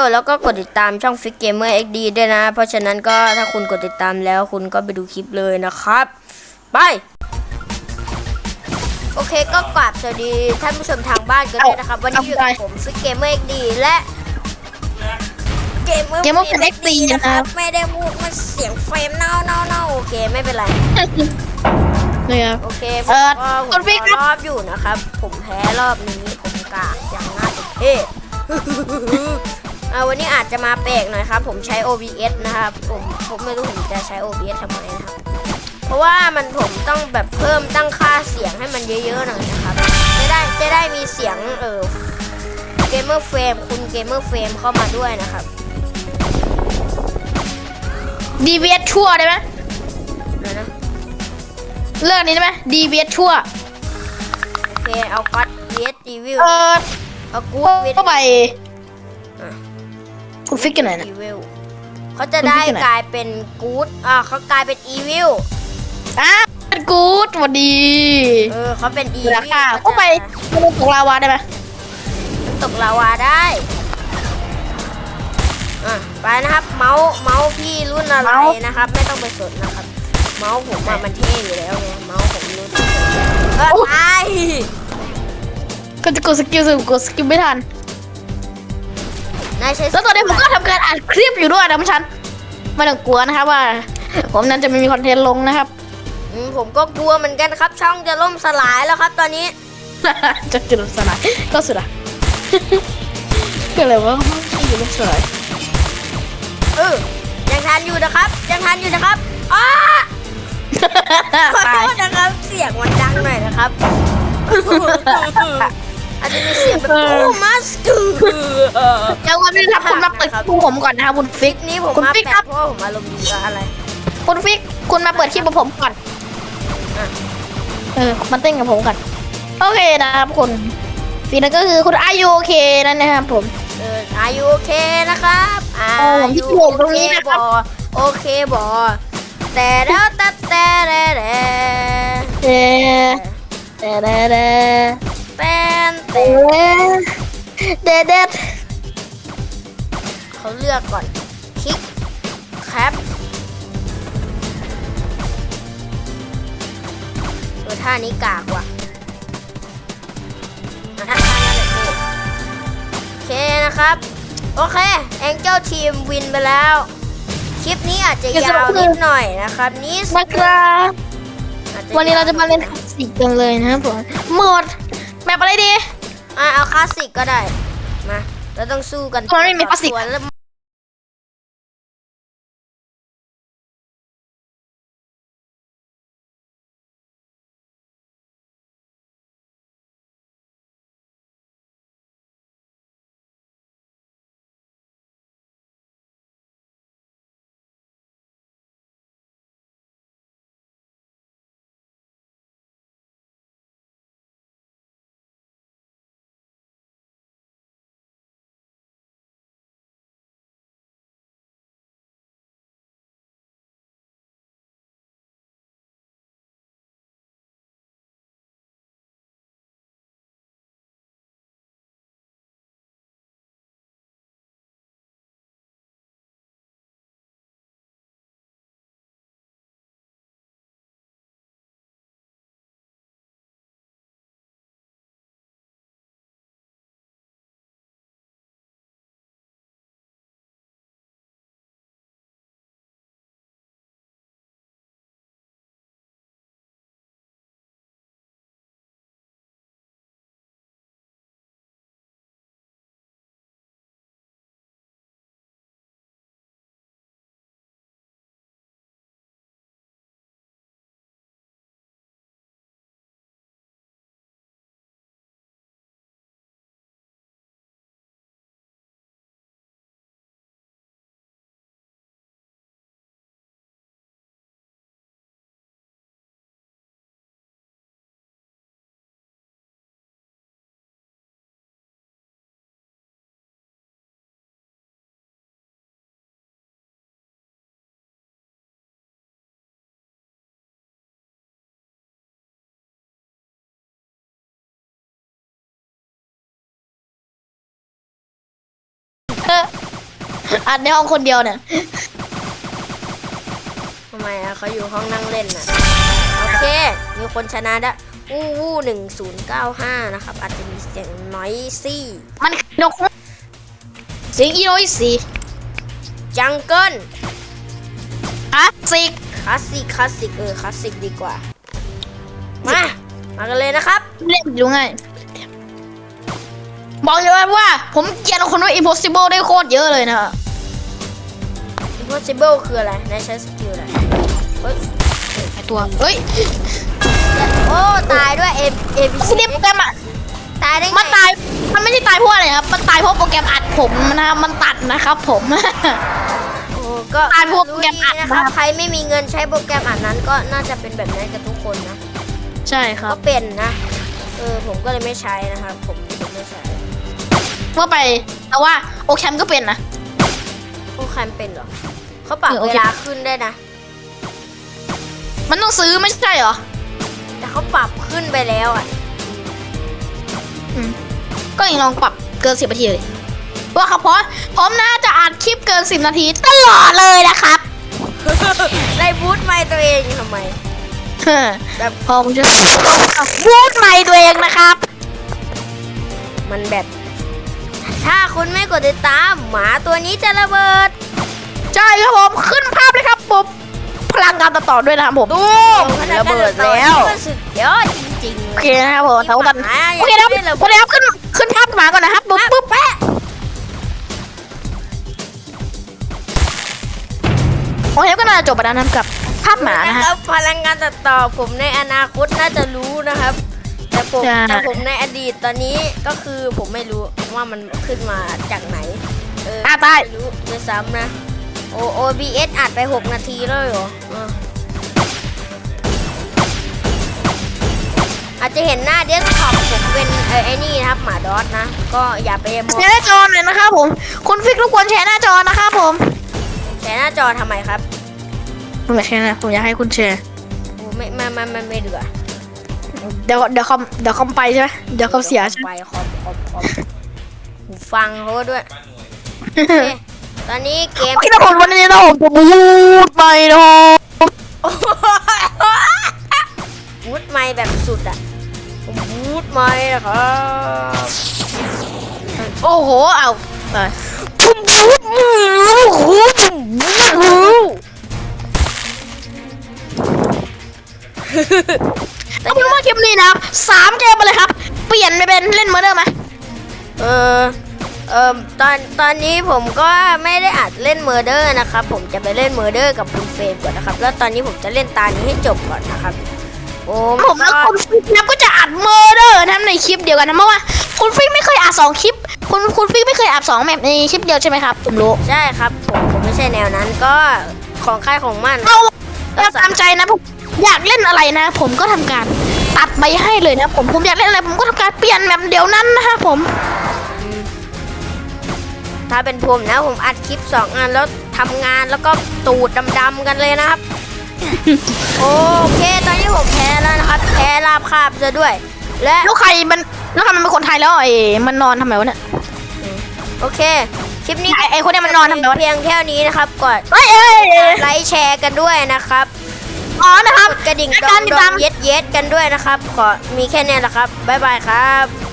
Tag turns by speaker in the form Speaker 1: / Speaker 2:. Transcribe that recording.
Speaker 1: ลแล้วก็กดติดตามช่องฟิกเกมเมอร์เอ็กดีด้วยนะ เพราะฉะนั้นก็ถ้าคุณกดติดตามแล้วคุณก็ไปดูคลิปเลยนะครับ ไป โอเคก็กราบสวัสดีท่านผู้ชมทางบ้านกันด้วยนะครับ วันนี้อยู่กับผมฟิกเกมเมอร์เอ็กดีและเกมเมอร์
Speaker 2: Gamer XD นะครับ
Speaker 1: ไม่ได้พูดมันเสียงเฟรมเน่าเน่าเน่าโอเคไม่เป็นไร
Speaker 2: นะครับ
Speaker 1: โอเคผ
Speaker 2: เอ่
Speaker 1: ม
Speaker 2: อ
Speaker 1: ก็ผ
Speaker 2: คุ
Speaker 1: ม
Speaker 2: ณพี่ครับ
Speaker 1: รอบอยู่นะครับ ผมแพ้รอบนี้ผมกากอย่างน่าเป็นเทพอ่า วันนี้อาจจะมาแปลกหน่อยครับ ผมใช้ OBS นะครับผมผมไม่รู้ผมจะใช้ OBS ทำไมนะครับ เพราะว่ามันผมต้องแบบเพิ่มตั้งค่าเสียงให้มันเยอะๆหน่อยนะครับ จะได้จะได้มีเสียงเออเกมเมอร์เฟรมคุณเกมเมอร์เฟรมเข้ามาด้วยนะครับ
Speaker 2: ดีเวียชั่วได้ไหม
Speaker 1: เดี๋ยวนะ
Speaker 2: เลิกนี้ได้ไหมดีเวียชั่ว
Speaker 1: โอเคเอาก็อดเวสรีวิว
Speaker 2: เออ
Speaker 1: เอากูเวส
Speaker 2: เข้าไป
Speaker 1: อะ
Speaker 2: คุณฟิกกันไหนอยนะ
Speaker 1: อีวิลเขาจะได้
Speaker 2: คุณพี่อยู่ไหน
Speaker 1: กลายเป็นกู๊ดอ่าเขากลายเป็นอีวิล
Speaker 2: อะเป็นกู๊ดสวัสดี
Speaker 1: เออเขาเป็นอี
Speaker 2: เว
Speaker 1: วิ
Speaker 2: ลา
Speaker 1: ล
Speaker 2: ค่ะเข้าไปมันตกลาวาได้ไหม
Speaker 1: ตกลาวาได้อะไปนะครับ เมาส์เมาส์พี่รุ่นอะไรนะครับ ไม่ต้องไปสนนะครับ เมาส์ผมอะมันเท่อยู่แล้วไงเมาส์ผมรุ่นเออตาย
Speaker 2: ก็จะกดสกิลสกดสกิลไม่ทัน
Speaker 1: นายใช้
Speaker 2: แล้วตอนนี้ผมก็ทำการอัดคลิปอยู่ด้วยนะพี่ชันไม่ต้องกลัวนะครับว่า ผมนั้นจะไม่มีคอนเทนต์ลงนะครับ
Speaker 1: อืมผมก็กลัวเหมือนกันครับ ช่องจะล่มสลายแล้วครับ ตอนนี้
Speaker 2: จะจุดสลายก็สุดอะก็เลยว่าไม่อยู่ไม่สวย
Speaker 1: เออยังทันอยู่นะครับ ยังทันอยู่นะครับอ้าขอโท
Speaker 2: ตาย
Speaker 1: ษนะครับ เสียงมันดังหน่อยนะครับ อาจจะมีเสียงแบบโอ้มัสกู
Speaker 2: เดี๋ยววันนี้ครับคุณมาเปิดคลิปผมก่อนนะครับคุณฟิก
Speaker 1: นี้ผม
Speaker 2: คุณ
Speaker 1: มา
Speaker 2: ฟิก
Speaker 1: แปะ
Speaker 2: ครับ
Speaker 1: เพราะว่าผมอารมณ์ดีกับอะไร
Speaker 2: คุณฟิกคุณมาเปิดคลิปกับผมก่อน
Speaker 1: อะ
Speaker 2: เออมาเต้นกับผมก่อนโอเคนะครับคุณฟีนั่นก็คือคุณอายุโอเคนั่นนะครับผม
Speaker 1: เอออายุโอเคนะครับอา
Speaker 2: โอ้ผมที่
Speaker 1: ยุ
Speaker 2: โหลดตรงนี้นะครับ
Speaker 1: โอเคบอแต่แล้วแต่แต่แต่แต่
Speaker 2: เด้เด้เด้เด้
Speaker 1: แต่
Speaker 2: เด้เด้เด้
Speaker 1: เขาเลือกก่อน คลิกแคปเออท่านี้กากว่ะอะท่าท่านั้นแหละโอเคนะครับ โอเค แองเจิลทีมวินไปแล้ว คลิปนี้อาจจะยาวนิดหน่อยนะครับนิด
Speaker 2: นะครับ
Speaker 1: อาจ
Speaker 2: วันนี้เราจะมาเล่นคลาสสิกกันเลยนะครับผมโหมดแบบอะไรดี
Speaker 1: อะเอาคลาสสิกก็ได้ มา เราต้องสู้กัน
Speaker 2: มันไม่มีคลาสสิก
Speaker 1: ตัวแล้ว
Speaker 2: อัดในห้องคนเดียวเนี่ย
Speaker 1: ทำไมอะเขาอยู่ห้องนั่งเล่นอะโอเค มีคนชนะละวู้วู้หนึ่งศูนย์เก้าห้านะครับ อาจจะมีเสียงน้อยซี่
Speaker 2: มันนกเสียงอีโนยสี่
Speaker 1: จังเกิล
Speaker 2: คลาสสิก
Speaker 1: คลาสสิกคลาสสิกเออคลาสสิกดีกว่า มา มากันเลยนะครับ
Speaker 2: เล่นอยู่ไง บอกเลยว่าผมเกลียดคนว่า impossible ได้โคตรเยอะเลยนะ
Speaker 1: impossible คืออะไรนายใช้สกิลอะไรเฮ้ย
Speaker 2: ไอตัวเฮ้ย
Speaker 1: โอ้ตายด้วย A A B C
Speaker 2: นี่โปรแกรมอะ
Speaker 1: ตายได้ไง
Speaker 2: มันตายมันไม่ใช่ตายเพราะอะไรครับมันตายเพราะโปรแกรมอัดผมนะครับมันตัดนะครับผม
Speaker 1: โอ้ก็
Speaker 2: ตายพวก
Speaker 1: รู้
Speaker 2: โปรแกรมอัด
Speaker 1: ดีนะ
Speaker 2: นะ
Speaker 1: ค
Speaker 2: ครั
Speaker 1: รับบใครไม่มีเงินใช้โปรแกรมอัดนั้น ก็น่าจะเป็นแบบนั้นกับทุกคนนะ
Speaker 2: ใช่ครั
Speaker 1: ก็
Speaker 2: บ
Speaker 1: เป็นนะเออผมก็เลยไม่ใช้นะครับ ผมผมไม่ใช้
Speaker 2: เมื่อไปแต่ว่าโอแคมก็เป็นนะ
Speaker 1: โอ้ใครเป็นเหรอเขาปรับ
Speaker 2: เออโอ
Speaker 1: เว
Speaker 2: เค
Speaker 1: ลาขึ้นได้นะ
Speaker 2: มันต้องซื้อไม่ใช่เหรอ
Speaker 1: แต่เขาปรับขึ้นไปแล้วอะ
Speaker 2: อืมก็ยังลองปรับเกินสิบนาทีเลยว่าครับเพราะผมน่าจะอัดคลิปเกินสิบนาทีตลอดเลยนะครับ
Speaker 1: ไล่บูทไมค์ตัวเองทำไม แบบ
Speaker 2: พอผมจะพูดใหม่ตัวเองนะครับ
Speaker 1: มันแบบ ถ้าคุณไม่กดติดตามหมาตัวนี้จะระเบิด
Speaker 2: ใช่ครับผมขึ้นภาพเลยครับผมพลังการตัดต่อด้วยนะครับผม
Speaker 1: ตูมระเบิดแล้วสุดยอดจริงๆ
Speaker 2: โอเคนะครับผมแต่ว่าตอน
Speaker 1: หมา
Speaker 2: โอเคครับ
Speaker 1: ยังไม่ระ
Speaker 2: โอ
Speaker 1: เบิด
Speaker 2: เคครับขึ้นขึ้นภาพหมาก่อนนะครับปุ๊บปุ๊บแปะโอเคก็น่าจะจบไปแล้วนะครับกับภาพหมานะ
Speaker 1: ค
Speaker 2: ฮะ
Speaker 1: รับพลังงานตัดต่อผมในอนาคตน่าจะรู้นะครับ แต่ผม
Speaker 2: ใช่
Speaker 1: แต่ผมในอดีตตอนนี้ก็คือผมไม่รู้ว่ามันขึ้นมาจากไหน เออ
Speaker 2: อะตาย
Speaker 1: ไม่รู้ด้วยซ้ำนะโอ OBS อัดไป 6 นาทีแล้วเหรอเอออาจจะเห็นหน้าเดสก์ท็อปผมเป็นเออไอ้นี่นะครับหมาดอสนะ ก็อย่าไปมอง
Speaker 2: แชร์หน้าจอหน่อยนะครับผม คุณฟิกรบกวนแชร์หน้าจอนะครับผม
Speaker 1: แชร์หน้าจอทำไมครับ
Speaker 2: ผมอยากแชร์นะผมอยากให้คุณแชร์
Speaker 1: โอ้ไม่ไม่ไม่ไม่ไม่เดือ
Speaker 2: เดี๋ยวเดี๋ยวคอมเดี๋ยวคอมไปใช่ไหมเดี๋ยวคอมเสียใช่ไหม
Speaker 1: ไปคอมคอมคอมหูฟังเขาด้วยโอเคตอนนี้เกม
Speaker 2: โอเคนะผมวันนี้นะผมจะพูดไปนะ
Speaker 1: วูดไม้แบบสุดอะผมวูดไม้นะครับ
Speaker 2: โอ้โหเอาไป
Speaker 1: ผมวูดมือโอ้โหผมวูด มือ
Speaker 2: เอาเป็นว่าคลิปนี้นะครับสามเกมไปเลยครับ เปลี่ยนไปเป็นเล่นเมอร์เดอร์ไหม
Speaker 1: เออเออตอนตอนนี้ผมก็ไม่ได้อัดเล่นเมอร์เดอร์นะครับ ผมจะไปเล่นเมอร์เดอร์กับคุณเฟรมก่อนนะครับ แล้วตอนนี้ผมจะเล่นตานี้ให้จบก่อนนะครับโอ้
Speaker 2: ผมแล้วคุณฟิกนะก็จะอัดเมอร์เดอร์นะครับในคลิปเดียวกันนะเพราะว่าคุณฟิกไม่เคยอัดสองคลิป คุณคุณฟิกไม่เคยอัดสองแมปในคลิปเดียวใช่ไหมครับผมรู้
Speaker 1: ใช่ครับผมผมไม่ใช่แนวนั้นก็ของใครของมัน
Speaker 2: เอาเอาตามใจนะผม อยากเล่นอะไรนะ ผมก็ทำการตัดไปให้เลยนะผมผมอยากเล่นอะไรผมก็ทำการเปลี่ยนแบบเดี๋ยวนั้นนะฮะผม
Speaker 1: ถ้าเป็นผมนะผมอัดคลิปสองอันแล้วทำงานแล้วก็ตูดดำๆกันเลยนะครับ โอเค ตอนนี้ผมแพ้แล้วนะครับแพ้ราบคาบซะด้วย และ
Speaker 2: แล้วใครมันแล้วใครมันเป็นคนไทยแล้วไอ้มันนอนทำไมวะเนี่ย
Speaker 1: โอเคคลิปนี้
Speaker 2: ไอ้ไอ้คนเนี้ยมันนอนทำไมวะ
Speaker 1: เพียงแค่นี้นะครับกด
Speaker 2: เอ้ยเอ้ยเอ้ย
Speaker 1: ไลค์แชร์กันด้วยนะครับ
Speaker 2: อ๋อนะครับ
Speaker 1: กดกระดิ่ง
Speaker 2: และ
Speaker 1: ด
Speaker 2: กา
Speaker 1: อ
Speaker 2: รงติด
Speaker 1: ดอ
Speaker 2: ตางม
Speaker 1: เย็ดเย็ดกันด้วยนะครับ ขอมีแค่นี้แหละครับ บ๊ายบายครับ